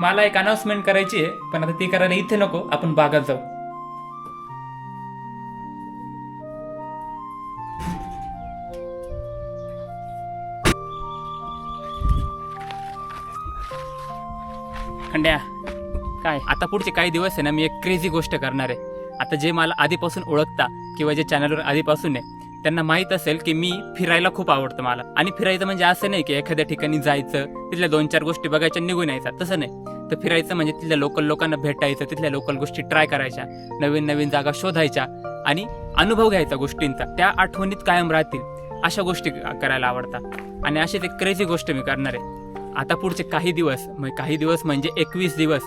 मला एक अनाउन्समेंट करायची आहे पण आता ती करायला इथे नको आपण बागात जाऊ. खंड्या काय? आता पुढचे काही दिवस आहे ना मी एक क्रेझी गोष्ट करणार आहे. आता जे मला आधीपासून ओळखता किंवा जे चॅनलवर आधीपासून आहे त्यांना माहीत असेल की मी फिरायला खूप आवडतं मला. आणि फिरायचं म्हणजे असं नाही की एखाद्या ठिकाणी जायचं तिथल्या दोन चार गोष्टी बघायच्या निघून यायचा. तसं नाही. तर फिरायचं म्हणजे तिथल्या लोकल लोकांना भेटायचं तिथल्या लोकल गोष्टी ट्राय करायच्या नवीन नवीन जागा शोधायच्या आणि अनुभव घ्यायचा गोष्टींचा. त्या आठवणीत कायम राहतील अशा गोष्टी करायला आवडतात. आणि अशीच एक क्रेझी गोष्ट मी करणार आहे. आता पुढचे काही दिवस म्हणजे काही दिवस म्हणजे एकवीस दिवस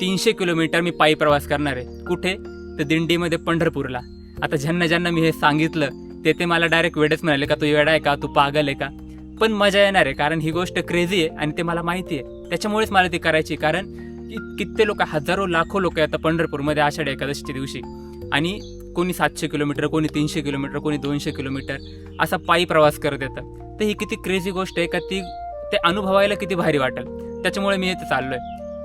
तीनशे किलोमीटर मी पायी प्रवास करणार आहे. कुठे? तर दिंडीमध्ये पंढरपूरला. आता ज्यांना ज्यांना मी हे सांगितलं ते ते मला डायरेक्ट वेडच म्हणाले का तू वेडा आहे का? तू पागल आहे का? पण मजा येणार आहे कारण ही गोष्ट क्रेझी आहे आणि ते मला माहिती आहे. त्याच्यामुळेच मला ती करायची कारण कित्येक लोक हजारो लाखो लोक आता पंढरपूरमध्ये आषाढी एकादशीच्या दिवशी. आणि कोणी सातशे किलोमीटर कोणी तीनशे किलोमीटर कोणी दोनशे किलोमीटर असा पायी प्रवास करत येतं तर ही किती क्रेझी गोष्ट आहे का ती ते अनुभवायला किती भारी वाटेल. त्याच्यामुळे मी इथे आहे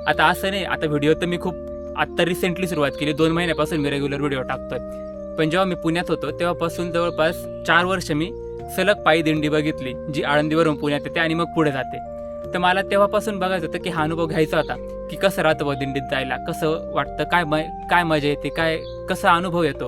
आता असं नाही आता व्हिडिओ तर मी खूप आत्ता रिसेंटली सुरुवात केली. दोन महिन्यापासून मी रेग्युलर व्हिडिओ टाकतोय. पण जेव्हा मी पुण्यात होतो तेव्हापासून जवळपास चार वर्ष मी सलग पायी दिंडी बघितली जी आळंदीवरून पुण्यात येते आणि मग पुढे जाते. तर मला तेव्हापासून बघायचं होतं की हा अनुभव घ्यायचा होता की कसं राहतं बघ दिंडीत जायला कसं वाटतं काय म काय मजा येते काय कसा अनुभव येतो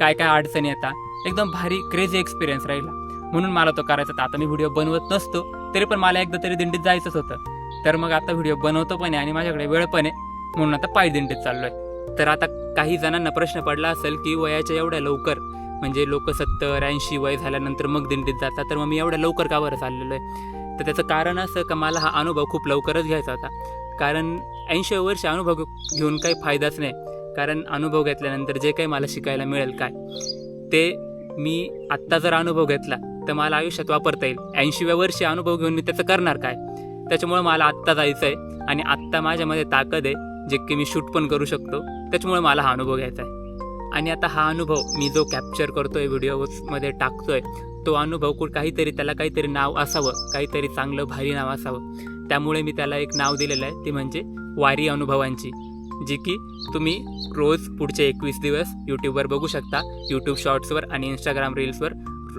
काय काय अडचणी येतात एकदम भारी क्रेझी एक्सपिरियन्स राहिला. म्हणून मला तो करायचा होता. आता मी व्हिडिओ बनवत नसतो तरी पण मला एकदा तरी दिंडीत जायचंच होतं. तर मग आता व्हिडिओ बनवतो पण आहे आणि माझ्याकडे वेळ पण आहे म्हणून आता पायी दिंडीत आहे तर आता काही जणांना प्रश्न पडला असेल की वयाच्या एवढ्या लवकर म्हणजे लोक सत्तर ऐंशी वय झाल्यानंतर मग दिंडीत जातात तर मग मी एवढ्या लवकर का बरं चाललेलो आहे? तर त्याचं कारण असं का मला हा अनुभव खूप लवकरच घ्यायचा होता. कारण ऐंशी वर्ष अनुभव घेऊन काही फायदाच नाही. कारण अनुभव घेतल्यानंतर जे काही मला शिकायला मिळेल काय ते मी आत्ता जर अनुभव घेतला तर मला आयुष्यात वापरता येईल. ऐंशीव्या वर्षी अनुभव घेऊन मी त्याचं करणार काय? त्याच्यामुळे मला आत्ता जायचं आहे आणि आत्ता माझ्यामध्ये ताकद आहे. जे की मी शूट पण करू शकतो. त्याच्यामुळे मला हा अनुभव घ्यायचा आहे. आणि आता हा अनुभव मी जो कॅप्चर करतोय व्हिडिओमध्ये टाकतोय तो अनुभव कुठ काहीतरी त्याला काहीतरी नाव असावं काहीतरी चांगलं भारी नाव असावं. त्यामुळे मी त्याला एक नाव दिलेलं आहे ती म्हणजे वारी अनुभवांची जी की तुम्ही रोज पुढचे एकवीस दिवस यूट्यूबवर बघू शकता. यूट्यूब शॉर्ट्सवर आणि इंस्टाग्राम रील्सवर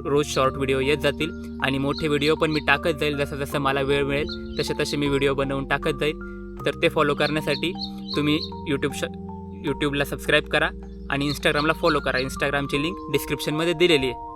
रोज शॉर्ट व्हिडिओ येत जातील. आणि मोठे व्हिडिओ पण मी टाकत जाईल जसं जसं मला वेळ मिळेल तसे तसे मी व्हिडिओ बनवून टाकत जाईल. तर ते फॉलो करण्यासाठी तुम्ही यूट्यूब श यूट्यूबला सबस्क्राईब करा आणि इंस्टाग्रामला फॉलो करा. इंस्टाग्रामची लिंक डिस्क्रिप्शनमध्ये दिलेली आहे.